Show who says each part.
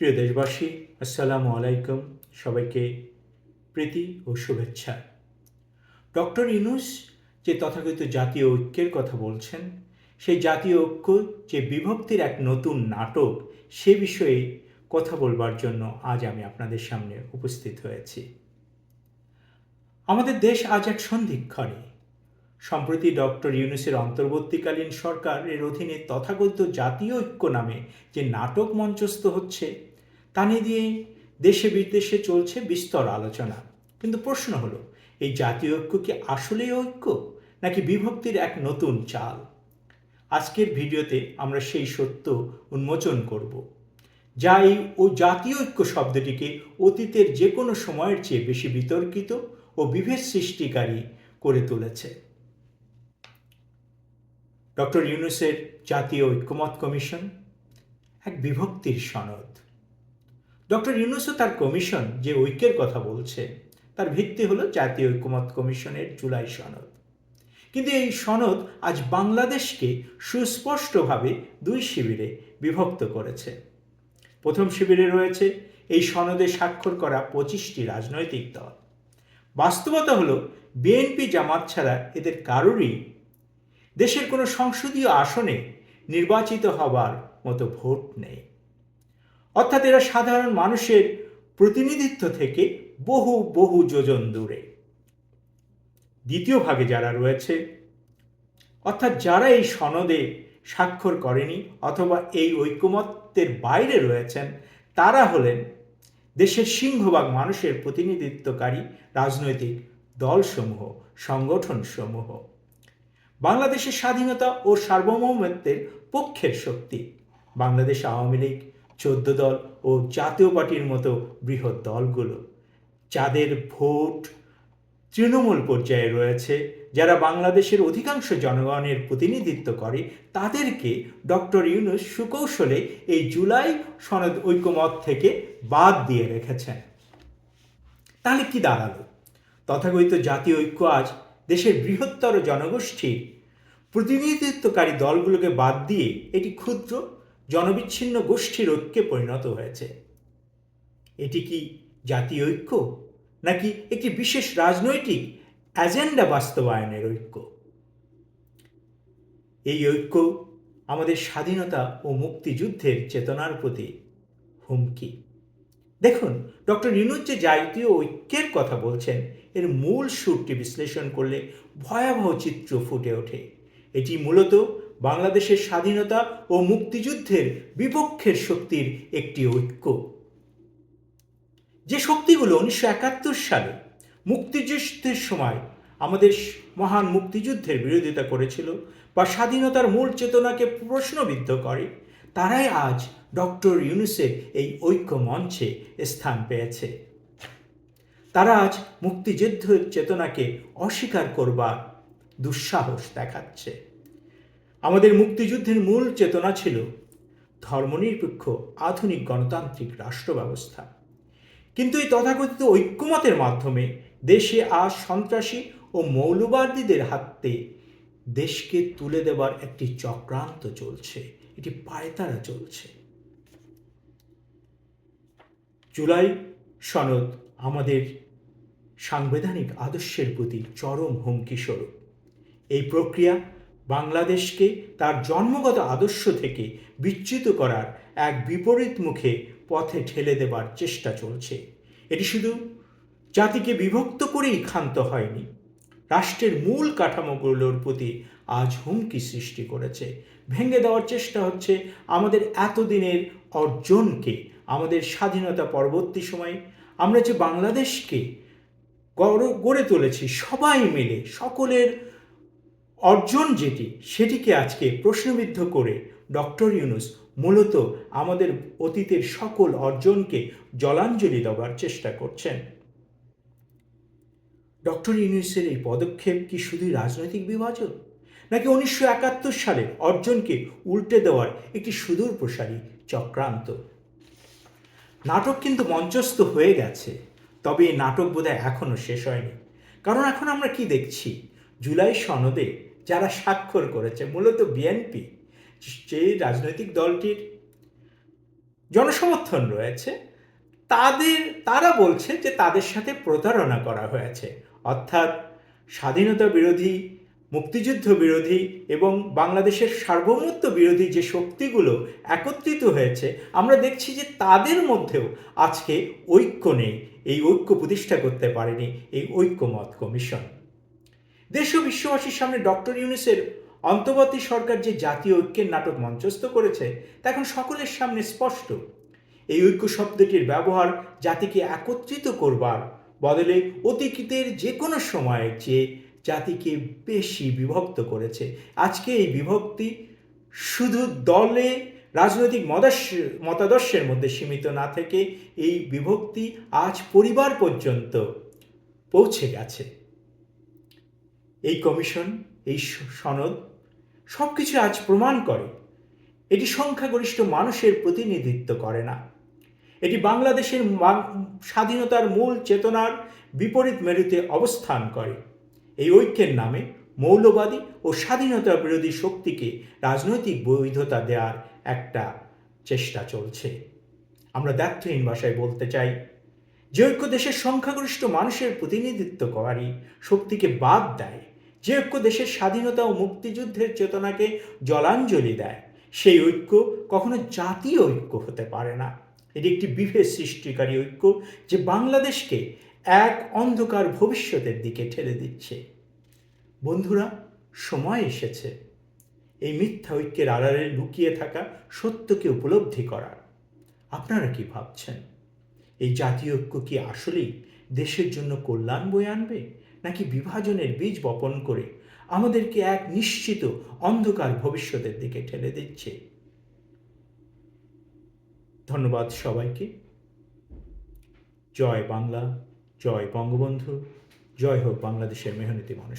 Speaker 1: প্রিয় দেশবাসী, আসসালামু আলাইকুম। সবাইকে প্রীতি ও শুভেচ্ছা। ডক্টর ইউনুস যে তথাকথিত জাতীয় ঐক্যের কথা বলছেন, সেই জাতীয় ঐক্য যে বিভক্তির এক নতুন নাটক, সে বিষয়ে কথা বলবার জন্য আজ আমি আপনাদের সামনে উপস্থিত হয়েছি। আমাদের দেশ আজ এক সন্ধিক্ষণে। সম্প্রতি ডক্টর ইউনুসের অন্তর্বর্তীকালীন সরকারের অধীনে তথাকথিত জাতীয় ঐক্য নামে যে নাটক মঞ্চস্থ হচ্ছে তা নিয়ে দিয়ে দেশে বিদেশে চলছে বিস্তর আলোচনা। কিন্তু প্রশ্ন হলো, এই জাতীয় ঐক্য কি আসলেই ঐক্য, নাকি বিভক্তির এক নতুন চাল? আজকের ভিডিওতে আমরা সেই সত্য উন্মোচন করব, যা এই ও জাতীয় ঐক্য শব্দটিকে অতীতের যে কোনো সময়ের চেয়ে বেশি বিতর্কিত ও বিভেদ সৃষ্টিকারী করে তুলেছে। ডক্টর ইউনুসের জাতীয় ঐক্যমত কমিশন, এক বিভক্তির সনদ। ডক্টর ইউনুসও তার কমিশন যে ঐক্যের কথা বলছে, তার ভিত্তি হলো জাতীয় ঐক্যমত কমিশনের জুলাই সনদ। কিন্তু এই সনদ আজ বাংলাদেশকে সুস্পষ্টভাবে দুই শিবিরে বিভক্ত করেছে। প্রথম শিবিরে রয়েছে এই সনদে স্বাক্ষর করা পঁচিশটি রাজনৈতিক দল। বাস্তবতা হলো, বিএনপি জামাত ছাড়া এদের কারোরই দেশের কোনো সংসদীয় আসনে নির্বাচিত হবার মতো ভোট নেই। অর্থাৎ এরা সাধারণ মানুষের প্রতিনিধিত্ব থেকে বহু বহু যোজন দূরে। দ্বিতীয় ভাগে যারা রয়েছে, অর্থাৎ যারা এই সনদে স্বাক্ষর করেনি অথবা এই ঐক্যমত্যের বাইরে রয়েছেন, তারা হলেন দেশের সিংহভাগ মানুষের প্রতিনিধিত্বকারী রাজনৈতিক দলসমূহ, সংগঠনসমূহ। বাংলাদেশের স্বাধীনতা ও সার্বভৌমত্বের পক্ষের শক্তি বাংলাদেশ আওয়ামী লীগ চোদ্দ দল ও জাতীয় পার্টির মতো বৃহৎ দলগুলো। যাদের ভোট তৃণমূল পর্যায়ে রয়েছে, যারা বাংলাদেশের অধিকাংশ জনগণের প্রতিনিধিত্ব করে, তাদেরকে ডক্টর ইউনুস সুকৌশলে এই জুলাই সনদ ঐক্যমত থেকে বাদ দিয়ে রেখেছেন। তাহলে কি দাঁড়াল? তথাকথিত জাতীয় ঐক্য আজ দেশের বৃহত্তর জনগোষ্ঠীর প্রতিনিধিত্বকারী দলগুলোকে বাদ দিয়ে এটি ক্ষুদ্র জনবিচ্ছিন্ন গোষ্ঠীর ঐক্যে পরিণত হয়েছে। এটি কি জাতীয় ঐক্য, নাকি একটি বিশেষ রাজনৈতিক অ্যাজেন্ডা বাস্তবায়নের ঐক্য? এই ঐক্য আমাদের স্বাধীনতা ও মুক্তিযুদ্ধের চেতনার প্রতি হুমকি। দেখুন, ডক্টর ইনুজ যে জাতীয় ঐক্যের কথা বলছেন। এর মূল সুরটি বিশ্লেষণ করলে ভয়াবহ চিত্র ফুটে ওঠে। এটি মূলত বাংলাদেশের স্বাধীনতা ও মুক্তিযুদ্ধের বিপক্ষের শক্তির একটি ঐক্য। যে শক্তিগুলো উনিশশো একাত্তর সালে মুক্তিযুদ্ধের সময় আমাদের মহান মুক্তিযুদ্ধের বিরোধিতা করেছিল বা স্বাধীনতার মূল চেতনাকে প্রশ্নবিদ্ধ করে, তারাই আজ ডক্টর ইউনুসের এই ঐক্য মঞ্চে স্থান পেয়েছে। তারা আজ মুক্তিযুদ্ধের চেতনাকে অস্বীকার করবার দুঃসাহস দেখাচ্ছে। আমাদের মুক্তিযুদ্ধের মূল চেতনা ছিল ধর্মনিরপেক্ষ আধুনিক গণতান্ত্রিক রাষ্ট্র ব্যবস্থা কিন্তু এই তথাকথিত ঐক্যমতের মাধ্যমে দেশে আজ সন্ত্রাসী ও মৌলবাদীদের হাতে দেশকে তুলে দেবার একটি চক্রান্ত চলছে, এটি পায়তারা চলছে। জুলাই সনদ আমাদের সাংবিধানিক আদর্শের প্রতি চরম হুমকি স্বরূপ। এই প্রক্রিয়া বাংলাদেশকে তার জন্মগত আদর্শ থেকে বিচ্যুত করার এক বিপরীত মুখে পথে ঠেলে দেবার চেষ্টা চলছে। এটি শুধু জাতিকে বিভক্ত করেই ক্ষান্ত হয়নি, রাষ্ট্রের মূল কাঠামোগুলোর প্রতি আজ হুমকি সৃষ্টি করেছে। ভেঙে দেওয়ার চেষ্টা হচ্ছে আমাদের এতদিনের অর্জনকে, আমাদের স্বাধীনতা পরবর্তী সময়ে। আমরা যে বাংলাদেশকে গড়ে তুলেছি সবাই মিলে, সকলের অর্জন যেটি, সেটিকে আজকে প্রশ্নবিদ্ধ করে ডক্টর ইউনুস মূলত আমাদের অতীতের সকল অর্জনকে জলাঞ্জলি দেওয়ার চেষ্টা করছেন। ডক্টর ইউনুসের এই পদক্ষেপ কি শুধুই রাজনৈতিক বিভাজন? নাকি উনিশশো একাত্তর সালের অর্জনকে উল্টে দেওয়ার একটি সুদূর প্রসারী চক্রান্ত? নাটক কিন্তু মঞ্চস্থ হয়ে গেছে, তবে এই নাটক বোধহয় এখনও শেষ হয়নি। কারণ এখন আমরা কি দেখছি? জুলাই সনদে যারা স্বাক্ষর করেছে, মূলত বিএনপি যে রাজনৈতিক দলটির জনসমর্থন রয়েছে, তাদের, তারা বলছে যে তাদের সাথে প্রতারণা করা হয়েছে। অর্থাৎ স্বাধীনতা বিরোধী, মুক্তিযুদ্ধ বিরোধী এবং বাংলাদেশের সার্বভৌমত্ব বিরোধী যে শক্তিগুলো একত্রিত হয়েছে, আমরা দেখছি যে তাদের মধ্যেও আজকে ঐক্য নেই। এই ঐক্য প্রতিষ্ঠা করতে পারেনি এই ঐক্যমত কমিশন। দেশ ও বিশ্ববাসীর সামনে ডক্টর ইউনিসের অন্তর্বর্তী সরকার যে জাতীয় ঐক্যের নাটক মঞ্চস্থ করেছে, তা এখন সকলের সামনে স্পষ্ট। এই ঐক্য শব্দটির ব্যবহার জাতিকে একত্রিত করবার বদলে অতীতের যে কোনো সময়ে যে জাতিকে বেশি বিভক্ত করেছে। আজকে এই বিভক্তি শুধু দলে রাজনৈতিক মতাদর্শের মধ্যে সীমিত না থেকে এই বিভক্তি আজ পরিবার পর্যন্ত পৌঁছে গেছে। এই কমিশন, এই সনদ সব কিছু আজ প্রমাণ করে। এটি সংখ্যাগরিষ্ঠ মানুষের প্রতিনিধিত্ব করে না। এটি বাংলাদেশের স্বাধীনতার মূল চেতনার বিপরীত মেরুতে অবস্থান করে। এই ঐক্যের নামে মৌলবাদী ও স্বাধীনতা বিরোধী শক্তিকে রাজনৈতিক বৈধতা দেওয়ার একটা চেষ্টা চলছে। আমরা দ্ব্যর্থহীন ভাষায় বলতে চাই যে ঐক্য দেশের সংখ্যাগরিষ্ঠ মানুষের প্রতিনিধিত্বকারী শক্তিকে বাদ দেয় যে ঐক্য দেশের স্বাধীনতা ও মুক্তিযুদ্ধের চেতনাকে জলাঞ্জলি দেয়, সেই ঐক্য কখনো জাতীয় ঐক্য হতে পারে না। এটি একটি বিভেদ সৃষ্টিকারী ঐক্য যে বাংলাদেশকে এক অন্ধকার ভবিষ্যতের দিকে ঠেলে দিচ্ছে। বন্ধুরা, সময় এসেছে। এই মিথ্যা ঐক্যের আড়ালে লুকিয়ে থাকা সত্যকে উপলব্ধি করার। আপনারা কি ভাবছেন? এই জাতীয় ঐক্য কি আসলেই দেশের জন্য কল্যাণ বয়ে আনবে? নাকি বিভাজনের বীজ বপন করে আমাদেরকে এক নিশ্চিত অন্ধকার ভবিষ্যতের দিকে ঠেলে দিচ্ছে? ধন্যবাদ সবাইকে। জয় বাংলা, জয় বঙ্গবন্ধু, জয় হোক বাংলাদেশের মেহনতি মানুষ।